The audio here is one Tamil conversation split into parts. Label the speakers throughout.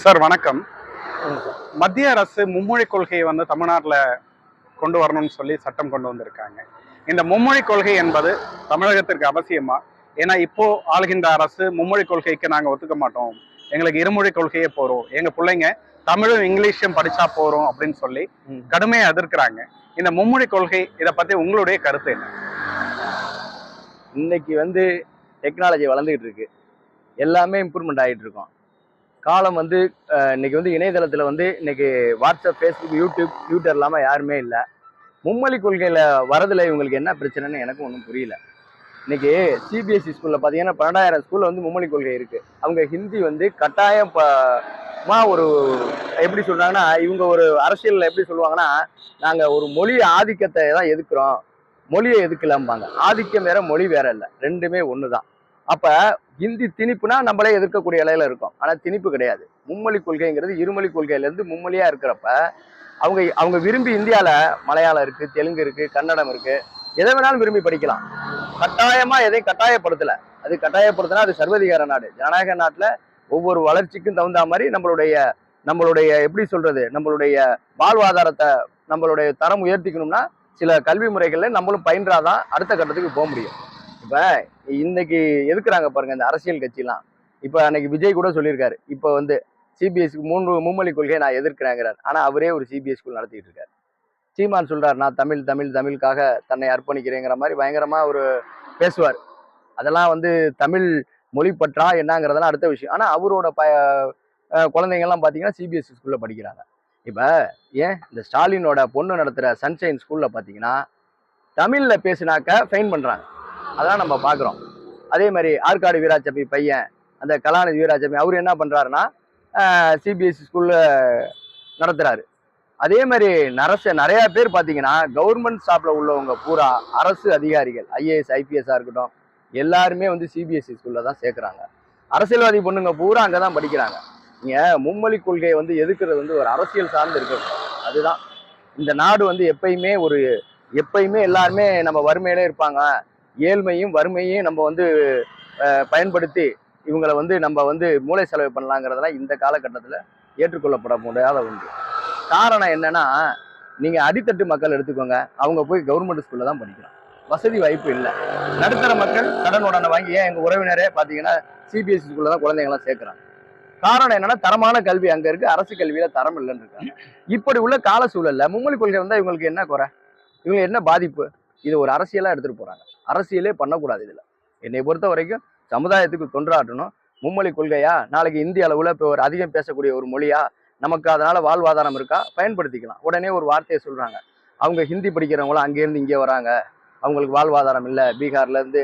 Speaker 1: சார் வணக்கம். மத்திய அரசு மும்மொழி கொள்கையை வந்து தமிழ்நாட்டில் கொண்டு வரணும்னு சொல்லி சட்டம் கொண்டு வந்திருக்காங்க. இந்த மும்மொழி கொள்கை என்பது தமிழகத்திற்கு அவசியமா? ஏன்னா இப்போ ஆளுகின்ற அரசு மும்மொழி கொள்கைக்கு நாங்கள் ஒத்துக்க மாட்டோம். எங்களுக்கு இருமொழி கொள்கையே போறோம். எங்க பிள்ளைங்க தமிழும் இங்கிலீஷும் படிச்சா போறோம் அப்படின்னு சொல்லி. கடுமையாக எதிர்க்கிறாங்க. இந்த மும்மொழி கொள்கை இதை பத்தி உங்களுடைய கருத்து என்ன?
Speaker 2: இன்னைக்கு வந்து டெக்னாலஜி வளர்ந்துகிட்டு இருக்கு. எல்லாமே இம்ப்ரூவ்மெண்ட் ஆகிட்டு இருக்கோம். காலம் வந்து இன்னைக்கு வந்து இணையதளத்தில் வந்து இன்னைக்கு வாட்ஸ்அப் ஃபேஸ்புக் யூடியூப் ட்விட்டர் இல்லாமல் யாருமே இல்லை. மும்மொழி கொள்கையில் வரதில் இவங்களுக்கு என்ன பிரச்சனைன்னு எனக்கும் ஒன்றும் புரியல. இன்னைக்கு சிபிஎஸ்சி ஸ்கூலில் பார்த்தீங்கன்னா பன்னெண்டாயிரம் ஸ்கூலில் வந்து மும்மொழி கொள்கை இருக்குது அவங்க ஹிந்தி வந்து கட்டாயம் ப- மா ஒரு எப்படி சொல்கிறாங்கன்னா இவங்க ஒரு அரசியலில் எப்படி சொல்லுவாங்கன்னா நாங்கள் ஒரு மொழி ஆதிக்கத்தை தான் எதுக்குறோம். மொழியை எதுக்கலாம்பாங்க. ஆதிக்கம் வேற மொழி வேற இல்லை. ரெண்டுமே ஒன்று தான் அப்போ ஹிந்தி திணிப்புனா நம்மளே எதிர்க்கக்கூடிய இலையில இருக்கும். ஆனால் திணிப்பு கிடையாது. மும்மொழி கொள்கைங்கிறது இருமொழி கொள்கையிலேருந்து மும்மொழியாக இருக்கிறப்ப அவங்க அவங்க விரும்பி இந்தியாவில் மலையாளம் இருக்குது தெலுங்கு இருக்குது கன்னடம் இருக்குது எதை வேணாலும் விரும்பி படிக்கலாம். கட்டாயமாக எதையும் கட்டாயப்படுத்தலை. அது கட்டாயப்படுத்தினா அது சர்வதிகார நாடு. ஜனநாயக நாட்டில் ஒவ்வொரு வளர்ச்சிக்கும் தகுந்த மாதிரி நம்மளுடைய நம்மளுடைய எப்படி சொல்றது நம்மளுடைய வாழ்வாதாரத்தை நம்மளுடைய தரம் உயர்த்திக்கணும்னா சில கல்வி முறைகளில் நம்மளும் பயின்றாதான் அடுத்த கட்டத்துக்கு போக முடியும். இப்போ இன்னைக்கு எதுக்குறாங்க பாருங்க இந்த அரசியல் கட்சிலாம்? இப்போ அன்னைக்கு விஜய் கூட சொல்லியிருக்காரு. இப்போ வந்து சிபிஎஸ்சி மூன்று மும்மொழி கொள்கையை நான் எதிர்க்கிறேங்கிறார். ஆனால் அவரே ஒரு சிபிஎஸ் ஸ்கூல் நடத்திட்டு இருக்காரு. சீமான் சொல்றாரு நான் தமிழ் தமிழ் தமிழுக்காக தன்னை அர்ப்பணிக்கிறேங்கிற மாதிரி பயங்கரமா ஒரு பேசுவார். அதெல்லாம் வந்து தமிழ் மொழி பற்றா என்னங்கிறதெல்லாம் அடுத்த விஷயம். ஆனால் அவரோட ப குழந்தைங்கள்லாம் பார்த்தீங்கன்னா சிபிஎஸ்சி ஸ்கூலில் படிக்கிறாங்க. இப்போ ஏன் இந்த ஸ்டாலினோட பொண்ணு நடத்துகிற சன்ஷைன் ஸ்கூலில் பார்த்தீங்கன்னா தமிழில் பேசினாக்க ஃபைன் பண்ணுறாங்க அதான் நம்ம பார்க்குறோம். அதே மாதிரி ஆற்காடு வீராச்சபி பையன் அந்த கலாநிதி வீராச்சபி அவர் என்ன பண்ணுறாருன்னா சிபிஎஸ்சி ஸ்கூலில் நடத்துகிறாரு அதே மாதிரி நரச நிறையா பேர் பார்த்தீங்கன்னா கவர்மெண்ட் ஸ்டாஃபில் உள்ளவங்க பூரா அரசு அதிகாரிகள் ஐஏஎஸ் ஐபிஎஸ்ஸாக இருக்கட்டும் எல்லாருமே வந்து சிபிஎஸ்சி ஸ்கூலில் தான் சேர்க்குறாங்க. அரசியல்வாதி பொண்ணுங்க பூரா அங்கே தான் படிக்கிறாங்க. நீங்கள் மும்மொழி கொள்கையை வந்து எதுக்குறது வந்து ஒரு அரசியல் சார்ந்து இருக்கணும். அதுதான். இந்த நாடு வந்து எப்பயுமே ஒரு எப்பயுமே எல்லாருமே நம்ம வறுமையிலே இருப்பாங்க. ஏழ்மையும் வறுமையும் நம்ம வந்து அஹ், பயன்படுத்தி இவங்களை வந்து நம்ம வந்து மூளை செலவு பண்ணலாங்கிறதெல்லாம் இந்த காலகட்டத்தில் ஏற்றுக்கொள்ளப்பட முடியாத ஒன்று. காரணம் என்னன்னா நீங்கள் அடித்தட்டு மக்கள் எடுத்துக்கோங்க. அவங்க போய் கவர்மெண்ட் ஸ்கூலில் தான் படிக்கிறோம் வசதி வாய்ப்பு இல்லை. நடுத்தர மக்கள் கடன் உடனே வாங்கி ஏன் எங்கள் உறவினரே பார்த்தீங்கன்னா சிபிஎஸ்சி ஸ்கூலில் தான் குழந்தைங்களாம் சேர்க்குறாங்க. காரணம் என்னன்னா தரமான கல்வி அங்கே இருக்கு. அரசு கல்வியில் தரம் இல்லைன்னு இருக்காங்க. இப்படி உள்ள கால சூழல்ல மும்மொழி கொள்கை வந்தால் இவங்களுக்கு என்ன குறை? இவங்க என்ன பாதிப்பு? இது ஒரு அரசியலா எடுத்துட்டு போறாங்க. அரசியலே பண்ணக்கூடாது இதில். என்னை பொறுத்த வரைக்கும் சமுதாயத்துக்கு தொன்றாட்டணும் மும்மொழி கொள்கையா? நாளைக்கு இந்திய அளவில் இப்போ ஒரு அதிகம் பேசக்கூடிய ஒரு மொழியா? நமக்கு அதனால் வாழ்வாதாரம் இருக்கா? பயன்படுத்திக்கலாம். உடனே ஒரு வார்த்தையை சொல்கிறாங்க அவங்க ஹிந்தி படிக்கிறவங்களும் அங்கேருந்து இங்கே வராங்க. அவங்களுக்கு வாழ்வாதாரம் இல்லை. பீகார்லேருந்து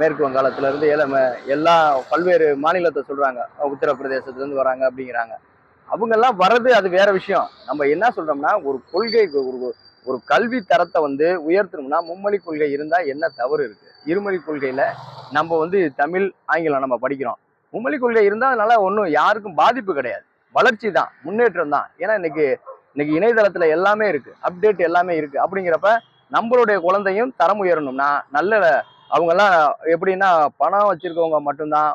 Speaker 2: மேற்கு வங்காளத்துல இருந்து ஏலம் எல்லா பல்வேறு மாநிலத்தை சொல்கிறாங்க உத்தரப்பிரதேசத்துலேருந்து வராங்க அப்படிங்கிறாங்க. அவங்கெல்லாம் வர்றது அது வேற விஷயம். நம்ம என்ன சொல்கிறோம்னா ஒரு கொள்கை ஒரு ஒரு கல்வி தரத்தை வந்து உயர்த்தணும்னா மும்மொழி கொள்கை இருந்தால் என்ன தவறு இருக்குது இருமொழி கொள்கையில் நம்ம வந்து தமிழ் ஆங்கிலம் நம்ம படிக்கிறோம். மும்மொழி கொள்கை இருந்தால் அதனால் ஒன்றும் யாருக்கும் பாதிப்பு கிடையாது. வளர்ச்சி தான் முன்னேற்றம் தான். ஏன்னா இன்னைக்கு இன்னைக்கு இணையதளத்தில் எல்லாமே இருக்குது அப்டேட் எல்லாமே இருக்குது அப்படிங்கிறப்ப நம்மளுடைய குழந்தையும் தரம் உயரணும்னா நல்ல அவங்கெல்லாம் எப்படின்னா பணம் வச்சுருக்கவங்க மட்டும்தான்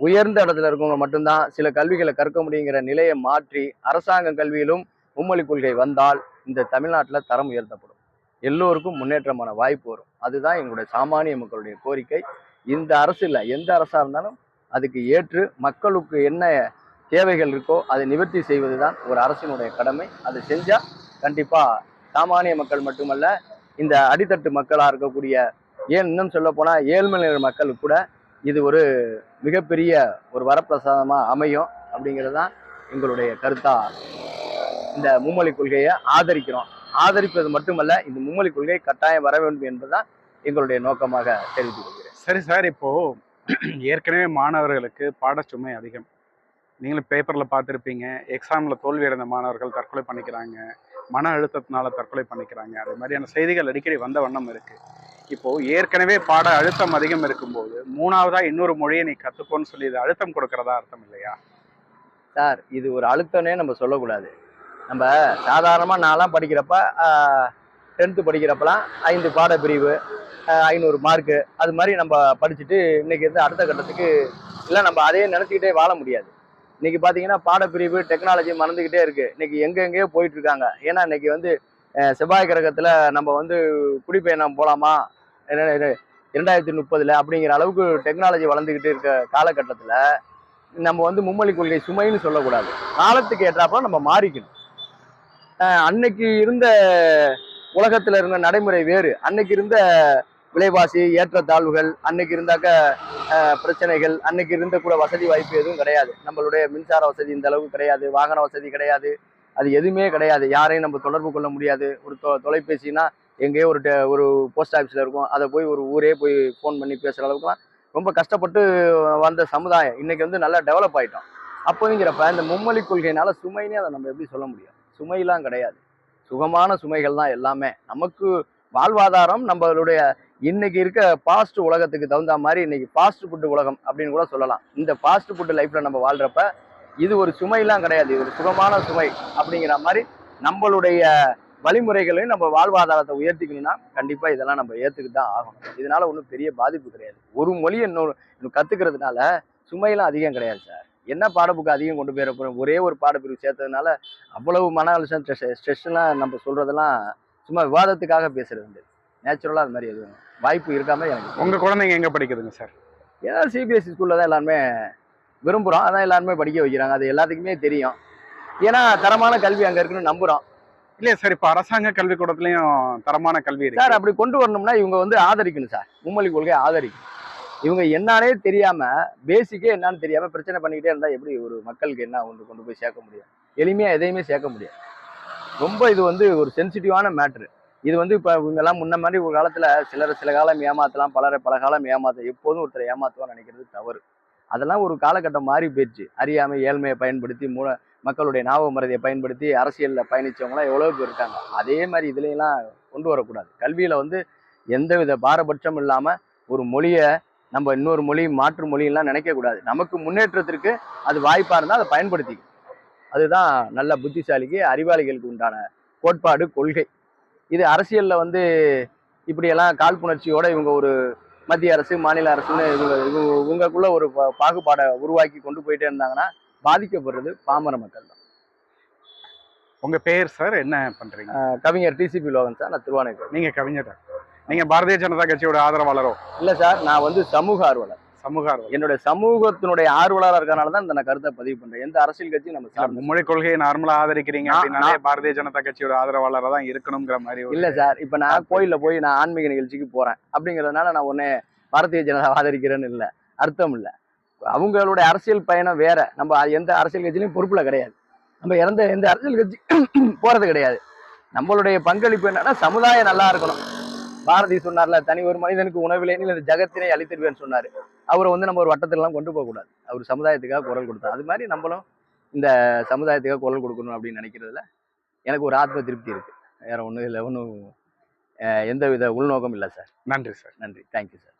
Speaker 2: உயர்ந்த இடத்துல இருக்கவங்க மட்டும்தான் சில கல்விகளை கற்க முடியுங்கிற நிலையை மாற்றி அரசாங்க கல்வியிலும் மும்மொழி கொள்கை வந்தால் இந்த தமிழ்நாட்டில் தரம் உயர்த்தப்படும். எல்லோருக்கும் முன்னேற்றமான வாய்ப்பு வரும். அதுதான் எங்களுடைய சாமானிய மக்களுடைய கோரிக்கை. இந்த அரசு இல்லை எந்த அரசாக இருந்தாலும் அதுக்கு ஏற்று மக்களுக்கு என்ன தேவைகள் இருக்கோ அதை நிவர்த்தி செய்வது தான் ஒரு அரசினுடைய கடமை. அதை செஞ்சால் கண்டிப்பாக சாமானிய மக்கள் மட்டுமல்ல இந்த அடித்தட்டு மக்களாக இருக்கக்கூடிய ஏன் இன்னும் சொல்ல போனால் ஏழ்மை மக்கள் கூட இது ஒரு மிகப்பெரிய ஒரு வரப்பிரசாதமாக அமையும் அப்படிங்கிறது தான் எங்களுடைய கருத்தாக இந்த மும்மொழி கொள்கையை ஆதரிக்கிறோம். ஆதரிப்பது மட்டுமல்ல இந்த மும்மொழி கொள்கை கட்டாயம் வர வேண்டும் என்பதுதான் எங்களுடைய நோக்கமாக தெரிவித்துக் கொள்கிறேன்.
Speaker 1: சரி சார் இப்போ ஏற்கனவே மாணவர்களுக்கு பாடச்சுமை அதிகம். நீங்களும் பேப்பரில் பார்த்துருப்பீங்க எக்ஸாமில் தோல்வி அடைந்த மாணவர்கள் தற்கொலை பண்ணிக்கிறாங்க மன அழுத்தத்தினால தற்கொலை பண்ணிக்கிறாங்க அது மாதிரியான செய்திகள் அடிக்கடி வந்த வண்ணம் இருக்கு. இப்போ ஏற்கனவே பாட அழுத்தம் அதிகம் இருக்கும்போது மூணாவதா இன்னொரு மொழியை நீ கத்துக்கோன்னு சொல்லி இது அழுத்தம் கொடுக்கறதா அர்த்தம் இல்லையா?
Speaker 2: சார் இது ஒரு அழுத்தம்னே நம்ம சொல்லக்கூடாது. நம்ம சாதாரணமாக நான்லாம் படிக்கிறப்ப டென்த்து படிக்கிறப்பலாம் ஐந்து பாடப்பிரிவு ஐநூறு மார்க்கு அது மாதிரி நம்ம படிச்சுட்டு இன்னைக்கு இருந்து அடுத்த கட்டத்துக்கு இல்லை நம்ம அதையே நினச்சிக்கிட்டே வாழ முடியாது. இன்றைக்கி பார்த்தீங்கன்னா பாடப்பிரிவு டெக்னாலஜி மறந்துக்கிட்டே இருக்குது இன்றைக்கி எங்கெங்கேயோ போயிட்டுருக்காங்க. போயிட்டு இருக்காங்க ஏன்னா இன்னைக்கு வந்து செவ்வாய் கிரகத்தில் நம்ம வந்து குடிப்பயணம் போகலாமா என்ன இரண்டாயிரத்தி முப்பதில் அப்படிங்கிற அளவுக்கு டெக்னாலஜி வளர்ந்துக்கிட்டு இருக்க காலகட்டத்தில் நம்ம வந்து மும்மொழி கொள்கை சுமைன்னு சொல்லக்கூடாது. காலத்துக்கு ஏற்றாப்புல நம்ம மாறிக்கணும். அன்னைக்கு இருந்த உலகத்தில் இருந்த நடைமுறை வேறு. அன்னைக்கு இருந்த விலைவாசி ஏற்றத்தாழ்வுகள் அன்னைக்கு இருந்தாக்க பிரச்சனைகள் அன்னைக்கு இருந்த கூட வசதி வாய்ப்பு எதுவும் கிடையாது. நம்மளுடைய மின்சார வசதி இந்த அளவு கிடையாது வாகன வசதி கிடையாது அது எதுவுமே கிடையாது. யாரையும் நம்ம தொடர்பு கொள்ள முடியாது. ஒரு தொ தொலைபேசினா எங்கேயோ ஒரு டெ- ஒரு போஸ்ட் ஆஃபீஸில் இருக்கும். அதை போய் ஒரு ஊரே போய் ஃபோன் பண்ணி பேசுகிற அளவுக்குலாம் ரொம்ப கஷ்டப்பட்டு வந்த சமுதாயம். இன்றைக்கி வந்து நல்லா டெவலப் ஆகிட்டோம் அப்போங்கிறப்ப இந்த மும்மொழி கொள்கையினால சுமைனே அதை நம்ம எப்படி சொல்ல முடியும்? சுமையெல்லாம் கிடையாது. சுகமான சுமைகள் தான் எல்லாமே. நமக்கு வாழ்வாதாரம் நம்மளுடைய இன்னைக்கு இருக்க ஃபாஸ்ட் உலகத்துக்கு தகுந்த மாதிரி இன்னைக்கு ஃபாஸ்ட் ஃபுட்டு உலகம் அப்படின்னு கூட சொல்லலாம். இந்த ஃபாஸ்ட் ஃபுட்டு லைஃப்பில் நம்ம வாழ்கிறப்ப இது ஒரு சுமையெல்லாம் கிடையாது. இது ஒரு சுகமான சுமை அப்படிங்கிற மாதிரி நம்மளுடைய வழிமுறைகளையும் நம்ம வாழ்வாதாரத்தை உயர்த்திக்கணும்னா கண்டிப்பாக இதெல்லாம் நம்ம ஏற்றுக்கிட்டு தான் ஆகணும். இதனால ஒன்றும் பெரிய பாதிப்பு கிடையாது. ஒரு மொழியை இன்னொரு இன்னும் சுமையெல்லாம் அதிகம் கிடையாது சார். என்ன பாடப்புக்கு அதிகம் கொண்டு போயிட போறோம்? ஒரே ஒரு பாடப்பிரிவு சேர்த்ததுனால அவ்வளவு மன அழுத்தம் ஸ்ட்ரெஸ் ஸ்ட்ரெஸ்லாம் நம்ம சொல்றதெல்லாம் சும்மா விவாதத்துக்காக உண்டு. நேச்சுரலாக அது மாதிரி எதுவும் வாய்ப்பு இருக்காம எனக்கு
Speaker 1: உங்க குழந்தைங்க எங்க படிக்குதுங்க சார்?
Speaker 2: ஏன்னா சிபிஎஸ்சி ஸ்கூல்ல தான் எல்லாருமே விரும்புகிறோம் அதான் எல்லாருமே படிக்க வைக்கிறாங்க. அது எல்லாத்துக்குமே தெரியும். ஏன்னா தரமான கல்வி அங்கே இருக்குன்னு நம்புகிறோம்
Speaker 1: இல்லையா சார் இப்போ அரசாங்க கல்விக்கூடத்துலயும் தரமான கல்வி
Speaker 2: சார் அப்படி கொண்டு வரணும்னா இவங்க வந்து ஆதரிக்கணும் சார். மும்மொழி கொள்கை ஆதரிக்கணும். இவங்க என்னன்னே தெரியாம பேசிக்கே என்னன்னு தெரியாம பிரச்சனை பண்ணிக்கிட்டே இருந்தா எப்படி ஒரு மக்களுக்கு என்ன ஒன்று கொண்டு போய் சேர்க்க முடியும்? எளிமையா எதையுமே சேர்க்க முடியாது. ரொம்ப இது வந்து ஒரு சென்சிட்டிவான மேட்ரு இது வந்து இப்போ இவங்கெல்லாம் முன்ன மாதிரி ஒரு காலத்தில் சிலர் சில காலம் ஏமாத்தலாம் பலரை பல காலம் ஏமாத்த எப்போதும் ஒருத்தரை ஏமாத்துவான்னு நினைக்கிறது தவறு. அதெல்லாம் ஒரு காலகட்டம் மாறி போயிடுச்சு. அறியாமை ஏழ்மையை பயன்படுத்தி மூல மக்களுடைய ஞாபக மறதியை பயன்படுத்தி அரசியலில் பயணிச்சவங்களாம் எவ்வளோ பேர் இருக்காங்க. அதே மாதிரி இதுலையெல்லாம் கொண்டு வரக்கூடாது. கல்வியில் வந்து எந்தவித பாரபட்சம் இல்லாமல் ஒரு மொழியை நம்ம இன்னொரு மொழி மாற்று மொழியெல்லாம் நினைக்கக்கூடாது நமக்கு முன்னேற்றத்திற்கு அது வாய்ப்பா இருந்தால் அதை பயன்படுத்திக்கணும். அதுதான் நல்ல புத்திசாலிக்கு அறிவாளிகளுக்கு உண்டான கோட்பாடு கொள்கை. இது அரசியல்ல வந்து இப்படியெல்லாம் காழ்ப்புணர்ச்சியோட இவங்க ஒரு மத்திய அரசு மாநில அரசுன்னு இவங்க இவங்க இவங்களுக்குள்ள ஒரு பா- பாகுபாடை உருவாக்கி கொண்டு போயிட்டே இருந்தாங்கன்னா பாதிக்கப்படுறது பாமர மக்கள் தான்.
Speaker 1: உங்க பேர் சார்? என்ன பண்றீங்க?
Speaker 2: அஹ் கவிஞர் டிசிபி லோகன் சார். நான் திருவானைக்கோள்
Speaker 1: நீங்க கவிஞர்? நீங்க பாரதிய ஜனதா கட்சியோட ஆதரவாளரோ?
Speaker 2: இல்ல சார் நான் வந்து சமூக ஆர்வலர்.
Speaker 1: சமூக ஆர்வலர்.
Speaker 2: என்னுடைய சமூகத்தினுடைய ஆர்வலராக இருக்கறனால தான் இந்த கருத்தை பதிவு பண்றேன். எந்த அரசியல் கட்சியும் நம்ம சார்ந்து
Speaker 1: மும்மொழி கொள்கையை நார்மலா ஆதரிக்கிறீங்க அப்படின்னாலே பாரதிய ஜனதா கட்சியோட ஆதரவாளரா தான் இருக்கணுங்கிற மாதிரி
Speaker 2: இல்ல சார் இப்ப நான் கோயில்ல போய் நான் ஆன்மீக நிகழ்ச்சிக்கு போறேன். அப்படிங்கறதுனால நான் உடனே பாரதிய ஜனதா ஆதரிக்கிறேன்னு இல்ல. அர்த்தம் இல்ல. அவங்களுடைய அரசியல் பயணம் வேற. நம்ம எந்த அரசியல் கட்சியிலையும் பொறுப்புல கிடையாது. நம்ம இறந்த எந்த அரசியல் கட்சி போறது கிடையாது. நம்மளுடைய பங்களிப்பு என்னன்னா சமுதாயம் நல்லா இருக்கணும். பாரதி சொன்னார்ல தனி ஒரு மனிதனுக்கு உணவிலே இந்த ஜகத்தினை அழித்திடுவேன்னு சொன்னாரு. அவரை வந்து நம்ம ஒரு வட்டத்துல எல்லாம் கொண்டு போக கூடாது அவர் சமுதாயத்துக்காக குரல் கொடுத்தார். அது மாதிரி நம்மளும் இந்த சமுதாயத்துக்காக குரல் கொடுக்கணும் அப்படின்னு நினைக்கிறதுல எனக்கு ஒரு ஆத்ம திருப்தி இருக்கு. வேற ஒன்றும் இல்லை ஒன்றும் எந்த வித உள்நோக்கம் இல்லை சார்.
Speaker 1: நன்றி சார்.
Speaker 2: நன்றி. Thank you sir